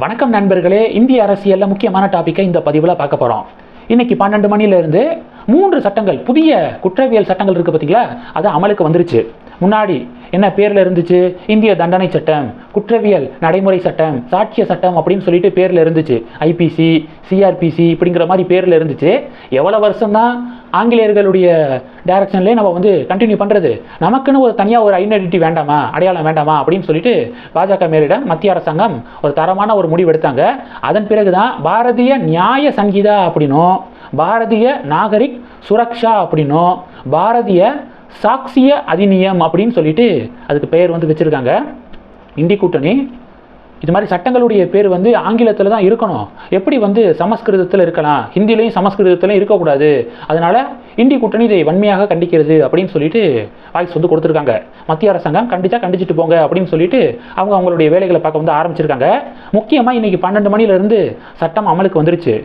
வணக்கம் நண்பர்களே இந்திய அரசியலில் முக்கியமான டாப்பிக்கை இந்த பதிவில் பார்க்க போகிறோம் இன்னைக்கு பன்னெண்டு மணிலேருந்து மூன்று சட்டங்கள் புதிய குற்றவியல் சட்டங்கள் இருக்குது பார்த்தீங்களா அது அமலுக்கு வந்துருச்சு. முன்னாடி என்ன பேரில் இருந்துச்சு? இந்திய தண்டனை சட்டம் குற்றவியல் நடைமுறை சட்டம் சாட்சிய சட்டம் அப்படின்னு சொல்லிட்டு பேரில் இருந்துச்சு. ஐபிசி சிஆர்பிசி இப்படிங்கிற மாதிரி பேரில் இருந்துச்சு. எவ்வளோ வருஷம்தான் ஆங்கிலேயர்களுடைய டைரக்ஷன்லேயே நம்ம வந்து கண்டினியூ பண்ணுறது நமக்குன்னு ஒரு தனியாக ஒரு ஐடென்டிட்டி வேண்டாமா? அடையாளம் வேண்டாமா? அப்படின்னு சொல்லிட்டு பாஜக மேலிடம் மத்திய அரசாங்கம் ஒரு தரமான ஒரு முடிவு எடுத்தாங்க. அதன் பிறகு தான் பாரதிய நியாய சங்கீதா அப்படின்னும் பாரதிய நாகரிக் சுரக்ஷா அப்படின்னும் பாரதிய சாக்சிய அதிநியம் அப்படின்னு சொல்லிட்டு அதுக்கு பெயர் வந்து வச்சுருக்காங்க. இந்தி கூட்டணி. இது மாதிரி சட்டங்களுடைய பேர் வந்து ஆங்கிலத்தில் தான் இருக்கணும். எப்படி வந்து சமஸ்கிருதத்தில் இருக்கலாம்? ஹிந்திலையும் சமஸ்கிருதத்திலையும் இருக்கக்கூடாது. அதனால் இந்தி கூட்டணி இதை வன்மையாக கண்டிக்கிறது அப்படின்னு சொல்லிட்டு வாய்ஸ் வந்து கொடுத்துருக்காங்க. மத்திய அரசாங்கம் கண்டிச்சா கண்டிச்சிட்டு போங்க அப்படின்னு சொல்லிட்டு அவங்க அவங்களுடைய வேலைகளை பார்க்க வந்து ஆரம்பிச்சிருக்காங்க. முக்கியமாக இன்னைக்கு பன்னெண்டு மணிலேருந்து சட்டம் அமலுக்கு வந்துருச்சு.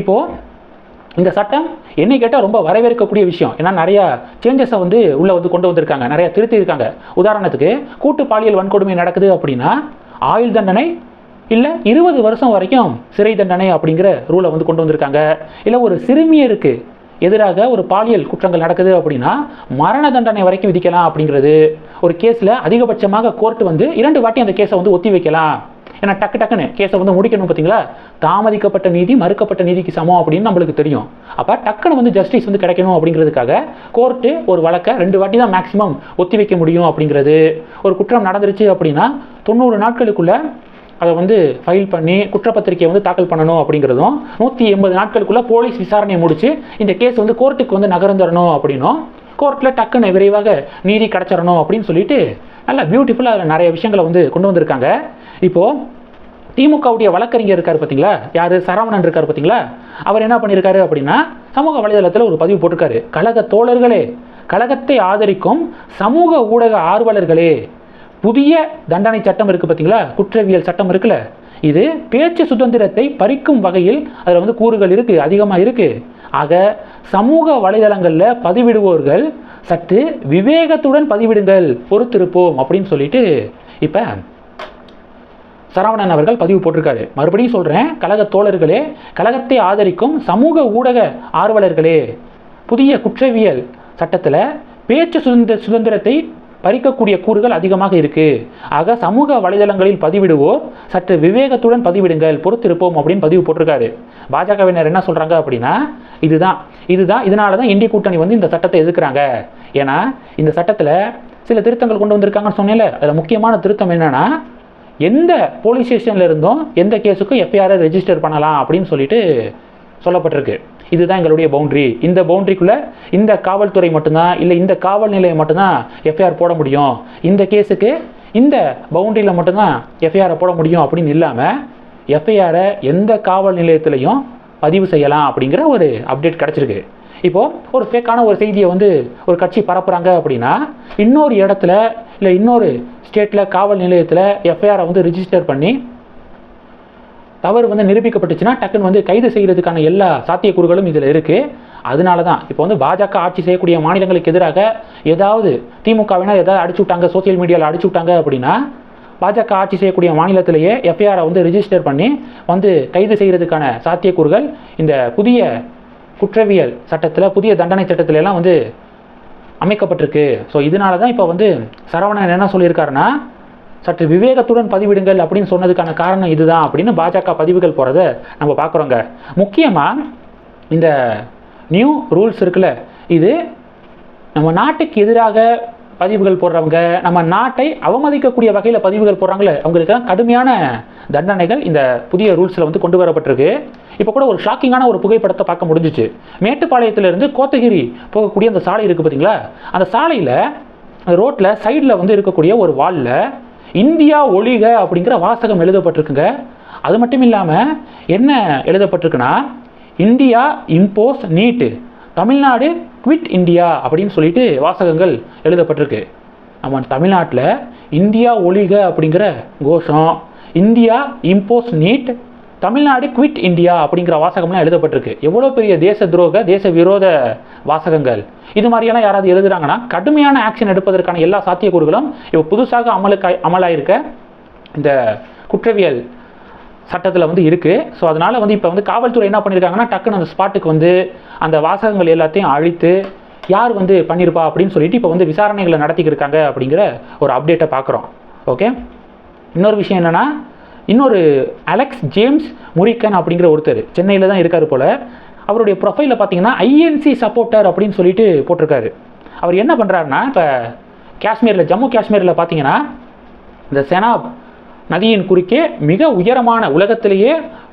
இப்போது இந்த சட்டம் என்னை கேட்டால் ரொம்ப வரவேற்கக்கூடிய விஷயம். ஏன்னா நிறையா சேஞ்சஸை வந்து உள்ளே வந்து கொண்டு வந்திருக்காங்க. நிறையா திருத்தி இருக்காங்க உதாரணத்துக்கு கூட்டு பாலியல் வன்கொடுமை நடக்குது அப்படின்னா ஆயுள் தண்டனை இல்லை இருபது வருஷம் வரைக்கும் சிறை தண்டனை அப்படிங்கிற ரூலை வந்து கொண்டு வந்திருக்காங்க. இல்லை ஒரு சிறுமியருக்கு எதிராக ஒரு பாலியல் குற்றங்கள் நடக்குது அப்படின்னா மரண தண்டனை வரைக்கும் விதிக்கலாம் அப்படிங்கிறது. ஒரு கேஸில் அதிகபட்சமாக கோர்ட் வந்து இரண்டு வாட்டி அந்த கேஸை வந்து ஒத்தி வைக்கலாம். ஏன்னா டக்கு டக்குன்னு கேஸை வந்து முடிக்கணும் பார்த்தீங்களா? தாமதிக்கப்பட்ட நீதி மறுக்கப்பட்ட நீதிக்கு சமம் அப்படின்னு நம்மளுக்கு தெரியும். அப்போ டக்குன்னு வந்து ஜஸ்டிஸ் வந்து கிடைக்கணும் அப்படிங்கிறதுக்காக கோர்ட்டு ஒரு வழக்கை ரெண்டு வாட்டி தான் மேக்ஸிமம் ஒத்தி வைக்க முடியும் அப்படிங்கிறது. ஒரு குற்றம் நடந்துருச்சு அப்படின்னா தொண்ணூறு நாட்களுக்குள்ளே அதை வந்து ஃபைல் பண்ணி குற்றப்பத்திரிக்கையை வந்து தாக்கல் பண்ணணும் அப்படிங்கிறதும் நூற்றி எண்பது நாட்களுக்குள்ளே போலீஸ் விசாரணையை முடித்து இந்த கேஸ் வந்து கோர்ட்டுக்கு வந்து நகர்ந்துடணும் அப்படின்னும் கோர்ட்டில் டக்குன்னு விரைவாக நீதி கிடச்சிடணும் அப்படின்னு சொல்லிட்டு நல்லா பியூட்டிஃபுல்லாக அதில் நிறைய விஷயங்களை வந்து கொண்டு வந்திருக்காங்க. இப்போது திமுகவுடைய வழக்கறிஞர் இருக்கார் பார்த்தீங்களா யார்? சரவணன் இருக்கார் பார்த்தீங்களா அவர் என்ன பண்ணியிருக்காரு அப்படின்னா சமூக வலைதளத்தில் ஒரு பதிவு போட்டிருக்காரு. கழக தோழர்களே கழகத்தை ஆதரிக்கும் சமூக ஊடக ஆர்வலர்களே புதிய தண்டனை சட்டம் இருக்குது பார்த்தீங்களா குற்றவியல் சட்டம் இருக்குல்ல? இது பேச்சு சுதந்திரத்தை பறிக்கும் வகையில் அதில் வந்து கூறுகள் இருக்குது அதிகமாக இருக்குது ஆக சமூக வலைதளங்களில் பதிவிடுவோர்கள் சற்று விவேகத்துடன் பதிவிடுங்கள் பொறுத்திருப்போம் அப்படின்னு சொல்லிட்டு இப்போ சரவணன் அவர்கள் பதிவு போட்டிருக்காரு. மறுபடியும் சொல்கிறேன் கழக தோழர்களே கழகத்தை ஆதரிக்கும் சமூக ஊடக ஆர்வலர்களே புதிய குற்றவியல் சட்டத்தில் பேச்சு சுதந்திர சுதந்திரத்தை பறிக்கக்கூடிய கூறுகள் அதிகமாக இருக்குது ஆக சமூக வலைதளங்களில் பதிவிடுவோர் சற்று விவேகத்துடன் பதிவிடுங்கள் பொறுத்திருப்போம் அப்படின்னு பதிவு போட்டிருக்காரு. பாஜகவினர் என்ன சொல்கிறாங்க அப்படின்னா இதுதான் இதுதான் இதனால தான் இந்திய கூட்டணி வந்து இந்த சட்டத்தை எதிர்க்கிறாங்க. ஏன்னா இந்த சட்டத்தில் சில திருத்தங்கள் கொண்டு வந்திருக்காங்கன்னு சொன்னேன்ல. அதில் முக்கியமான திருத்தம் என்னென்னா எந்த போலீஸ் ஸ்டேஷனில் இருந்தும் எந்த கேஸுக்கும் எஃப்ஐஆரை ரெஜிஸ்டர் பண்ணலாம் அப்படின்னு சொல்லிட்டு சொல்லப்பட்டிருக்கு. இதுதான் எங்களுடைய பவுண்டரி இந்த பவுண்டரிக்குள்ளே இந்த காவல்துறை மட்டும்தான் இல்லை இந்த காவல் நிலையம் மட்டும்தான் எஃப்ஐஆர் போட முடியும். இந்த கேஸுக்கு இந்த பவுண்டரியில் மட்டும்தான் எஃப்ஐஆரை போட முடியும் அப்படின்னு இல்லாமல் எஃப்ஐஆரை எந்த காவல் நிலையத்திலையும் பதிவு செய்யலாம் அப்படிங்கிற ஒரு அப்டேட் கிடச்சிருக்கு. இப்போது ஒரு ஃபேக்கான ஒரு செய்தியை வந்து ஒரு கட்சி பரப்புகிறாங்க அப்படின்னா இன்னொரு இடத்துல இல்லை இன்னொரு ஸ்டேட்டில் காவல் நிலையத்தில் எஃப்ஐஆரை வந்து ரிஜிஸ்டர் பண்ணி தவறு வந்து நிரூபிக்கப்பட்டுச்சுன்னா டக்குன்னு வந்து கைது செய்கிறதுக்கான எல்லா சாத்தியக்கூறுகளும் இதில் இருக்குது அதனால தான் இப்போ வந்து பாஜக ஆட்சி செய்யக்கூடிய மாநிலங்களுக்கு எதிராக ஏதாவது திமுகவினர் ஏதாவது அடிச்சு விட்டாங்க சோசியல் மீடியாவில் அடிச்சு விட்டாங்க அப்படின்னா பாஜக ஆட்சி செய்யக்கூடிய மாநிலத்திலேயே எஃப்ஐஆரை வந்து ரிஜிஸ்டர் பண்ணி வந்து கைது செய்கிறதுக்கான சாத்தியக்கூறுகள் இந்த புதிய குற்றவியல் சட்டத்தில் புதிய தண்டனை சட்டத்திலலாம் வந்து அமைக்கப்பட்டிருக்கு. ஸோ இதனால தான் இப்போ வந்து சரவணன் என்ன சொல்லியிருக்காருன்னா சற்று விவேகத்துடன் பதிவிடுங்கள் அப்படின்னு சொன்னதுக்கான காரணம் இதுதான் அப்படின்னு பாஜக பதிவுகள் போகிறத நம்ம பார்க்குறோங்க முக்கியமாக இந்த நியூ ரூல்ஸ் இருக்குல்ல இது நம்ம நாட்டுக்கு எதிராக பதிவுகள் போடுறவங்க நம்ம நாட்டை அவமதிக்கக்கூடிய வகையில் பதிவுகள் போடுறாங்களே அவங்களுக்கெல்லாம் கடுமையான தண்டனைகள் இந்த புதிய ரூல்ஸில் வந்து கொண்டு வரப்பட்டிருக்கு. இப்போ கூட ஒரு ஷாக்கிங்கான ஒரு புகைப்படத்தை பார்க்க முடிஞ்சிச்சு. மேட்டுப்பாளையத்திலிருந்து கோத்தகிரி போகக்கூடிய அந்த சாலை இருக்குது பார்த்தீங்களா? அந்த சாலையில் ரோட்டில் சைடில் வந்து இருக்கக்கூடிய ஒரு வாலில் இந்தியா ஒளிக அப்படிங்கிற வாசகம் எழுதப்பட்டிருக்குங்க. அது மட்டும் இல்லாமல் என்ன எழுதப்பட்டிருக்குன்னா India impose NEET Tamil Nadu quit India அப்படின்னு சொல்லிட்டு வாசகங்கள் எழுதப்பட்டிருக்கு. நம்ம தமிழ்நாட்டில் இந்தியா ஒளிக அப்படிங்கிற கோஷம் India impose NEET Tamil Nadu quit India அப்படிங்கிற வாசகம்லாம் எழுதப்பட்டிருக்கு. எவ்வளோ பெரிய தேச துரோக தேச விரோத வாசகங்கள். இது மாதிரியெல்லாம் யாராவது எழுதுறாங்கன்னா கடுமையான ஆக்ஷன் எடுப்பதற்கான எல்லா சாத்தியக்கூறுகளும் இப்போ புதுசாக அமலுக்கு அமலாயிருக்க இந்த குற்றவியல் சட்டத்தில் வந்து இருக்குது ஸோ அதனால் வந்து இப்போ வந்து காவல்துறை என்ன பண்ணியிருக்காங்கன்னா டக்குன்னு அந்த ஸ்பாட்டுக்கு வந்து அந்த வாசகங்கள் எல்லாத்தையும் அழித்து யார் வந்து பண்ணியிருப்பா அப்படின்னு சொல்லிட்டு இப்போ வந்து விசாரணைகளை நடத்திக்கிருக்காங்க அப்படிங்கிற ஒரு அப்டேட்டை பார்க்குறோம் ஓகே இன்னொரு விஷயம் என்னென்னா இன்னொரு அலெக்ஸ் ஜேம்ஸ் முரிக்கன் அப்படிங்கிற ஒருத்தர் சென்னையில் தான் இருக்கார் போல். அவருடைய ப்ரொஃபைலில் பார்த்தீங்கன்னா ஐஎன்சி சப்போர்ட்டர் அப்படின்னு சொல்லிட்டு போட்டிருக்காரு. அவர் என்ன பண்ணுறாருன்னா இப்போ காஷ்மீரில் ஜம்மு காஷ்மீரில் பார்த்தீங்கன்னா இந்த செனாப் நதியின் குறுக்கே மிக உயரமான உலகத்திலேயே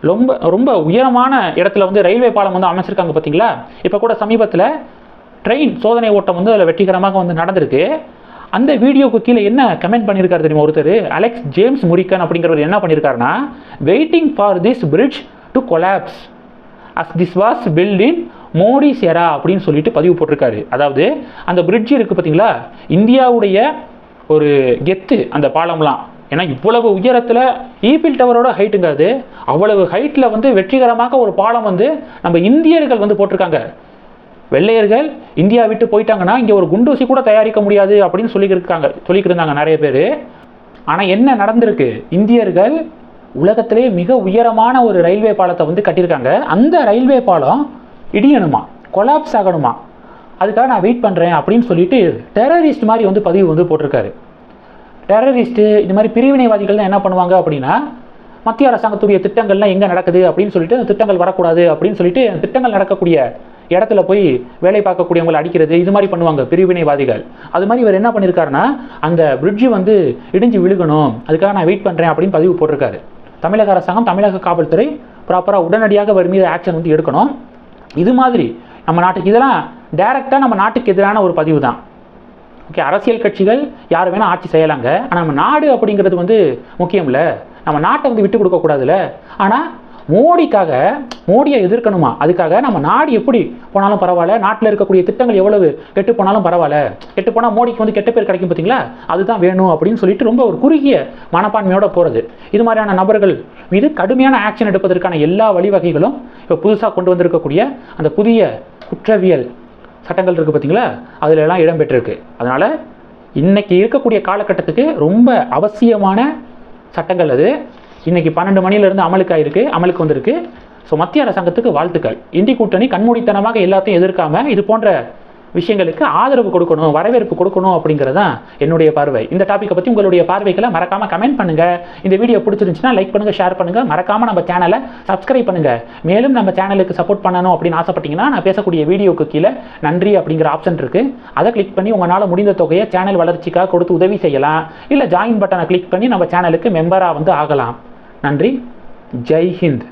ரொம்ப ரொம்ப உயரமான இடத்துல வந்து ரயில்வே பாலம் வந்து அமைச்சிருக்காங்க பார்த்தீங்களா இப்போ கூட சமீபத்தில் ட்ரெயின் சோதனை ஓட்டம் வந்து அதில் வெற்றிகரமாக வந்து நடந்திருக்கு. அந்த வீடியோக்கு கீழே என்ன கமெண்ட் பண்ணியிருக்காரு தெரியுமா ஒருத்தர்? அலெக்ஸ் ஜேம்ஸ் முரிக்கன் அப்படிங்கிறவர் என்ன பண்ணியிருக்காருன்னா waiting for this bridge to collapse as this was built in Modi செரா அப்படின்னு சொல்லிட்டு பதிவு போட்டிருக்காரு. அதாவது அந்த பிரிட்ஜ் இருக்குது பார்த்தீங்களா? இந்தியாவுடைய ஒரு கெத்து அந்த பாலம்லாம். ஏன்னா இவ்வளவு உயரத்தில் ஈபில் டவரோட ஹைட்டுங்காது அவ்வளவு ஹைட்டில் வந்து வெற்றிகரமாக ஒரு பாலம் வந்து நம்ம இந்தியர்கள் வந்து போட்டிருக்காங்க. வெள்ளையர்கள் இந்தியா விட்டு போயிட்டாங்கன்னா இங்கே ஒரு குண்டூசி கூட தயாரிக்க முடியாது அப்படின்னு சொல்லியிருக்காங்க சொல்லிக்கிட்டு இருந்தாங்க நிறைய பேர். ஆனால் என்ன நடந்திருக்கு? இந்தியர்கள் உலகத்திலே மிக உயரமான ஒரு ரயில்வே பாலத்தை வந்து கட்டியிருக்காங்க. அந்த ரயில்வே பாலம் இடியணுமா? கொலாப்ஸ் ஆகணுமா? அதுக்காக நான் வெயிட் பண்ணுறேன் அப்படின்னு சொல்லிட்டு டெரரிஸ்ட் மாதிரி வந்து பதிவு வந்து போட்டிருக்காரு. டெரரிஸ்ட்டு இந்த மாதிரி பிரிவினைவாதிகள் தான் என்ன பண்ணுவாங்க அப்படின்னா மத்திய அரசாங்கத்துடைய திட்டங்கள்லாம் எங்கே நடக்குது அப்படின்னு சொல்லிட்டு அந்த திட்டங்கள் வரக்கூடாது அப்படின்னு சொல்லிட்டு திட்டங்கள் நடக்கக்கூடிய இடத்துல போய் வேலை பார்க்கக்கூடியவங்களை அடிக்கிறது இது மாதிரி பண்ணுவாங்க பிரிவினைவாதிகள். அது மாதிரி இவர் என்ன பண்ணியிருக்காருன்னா அந்த பிரிட்ஜு வந்து இடிஞ்சு விழுகணும் அதுக்காக நான் வெயிட் பண்ணுறேன் அப்படின்னு பதிவு போட்டிருக்காரு. தமிழக அரசாங்கம் தமிழக காவல்துறை ப்ராப்பராக உடனடியாக அவர் மீது ஆக்ஷன் வந்து எடுக்கணும். இது மாதிரி நம்ம நாட்டுக்கு இதெல்லாம் டைரெக்டாக நம்ம நாட்டுக்கு எதிரான ஒரு பதிவு தான். ஓகே அரசியல் கட்சிகள் யார் வேணால் ஆட்சி செய்யலாங்க. ஆனால் நம்ம நாடு அப்படிங்கிறது வந்து முக்கியம் இல்லை. நம்ம நாட்டை வந்து விட்டு கொடுக்கக்கூடாதுல்ல ஆனால் மோடிக்காக மோடியை எதிர்க்கணுமா? அதுக்காக நம்ம நாடு எப்படி போனாலும் பரவாயில்ல நாட்டில் இருக்கக்கூடிய திட்டங்கள் எவ்வளவு கெட்டு போனாலும் பரவாயில்ல. கெட்டு போனால் மோடிக்கு வந்து கெட்ட பேர் கிடைக்கும் பார்த்தீங்களா அதுதான் வேணும் அப்படின்னு சொல்லிட்டு ரொம்ப ஒரு குறுகிய மனப்பான்மையோட போகிறது இது மாதிரியான நபர்கள் மீது கடுமையான ஆக்ஷன் எடுப்பதற்கான எல்லா வழிவகைகளும் இப்போ புதுசாக கொண்டு வந்திருக்கக்கூடிய அந்த புதிய குற்றவியல் சட்டங்கள் இருக்குது பார்த்தீங்களா அதில் எல்லாம் இடம்பெற்றிருக்கு. அதனால் இன்றைக்கி இருக்கக்கூடிய காலகட்டத்துக்கு ரொம்ப அவசியமான சட்டங்கள் அது. இன்னைக்கு பன்னெண்டு மணிலேருந்து அமலுக்கு ஆயிருக்கு அமலுக்கு வந்திருக்கு. ஸோ மத்திய அரசாங்கத்துக்கு வாழ்த்துக்கள். இந்தி கூட்டணி கண்மூடித்தனமாக எல்லாத்தையும் எதிர்க்காம இது போன்ற விஷயங்களுக்கு ஆதரவு கொடுக்கணும் வரவேற்பு கொடுக்கணும் அப்படிங்கிறது தான் என்னுடைய பார்வை. இந்த டாப்பிக்கை பற்றி உங்களுடைய பார்வைகளை மறக்காம கமெண்ட் பண்ணுங்க. இந்த வீடியோ பிடிச்சிருந்துச்சுன்னா லைக் பண்ணுங்க ஷேர் பண்ணுங்க. மறக்காம நம்ம சேனலை சப்ஸ்கிரைப் பண்ணுங்க. மேலும் நம்ம சேனலுக்கு சப்போர்ட் பண்ணணும் அப்படின்னு ஆசைப்பட்டீங்கன்னா நான் பேசக்கூடிய வீடியோக்கு கீழே நன்றி அப்படிங்கிற ஆப்ஷன் இருக்கு. அதை கிளிக் பண்ணி உங்களால் முடிந்த தொகையை சேனல் வளர்ச்சிக்காக கொடுத்து உதவி செய்யலாம். இல்லை ஜாயின் பட்டனை கிளிக் பண்ணி நம்ம சேனலுக்கு மெம்பராக வந்து ஆகலாம். நன்றி. ஜெய்ஹிந்த்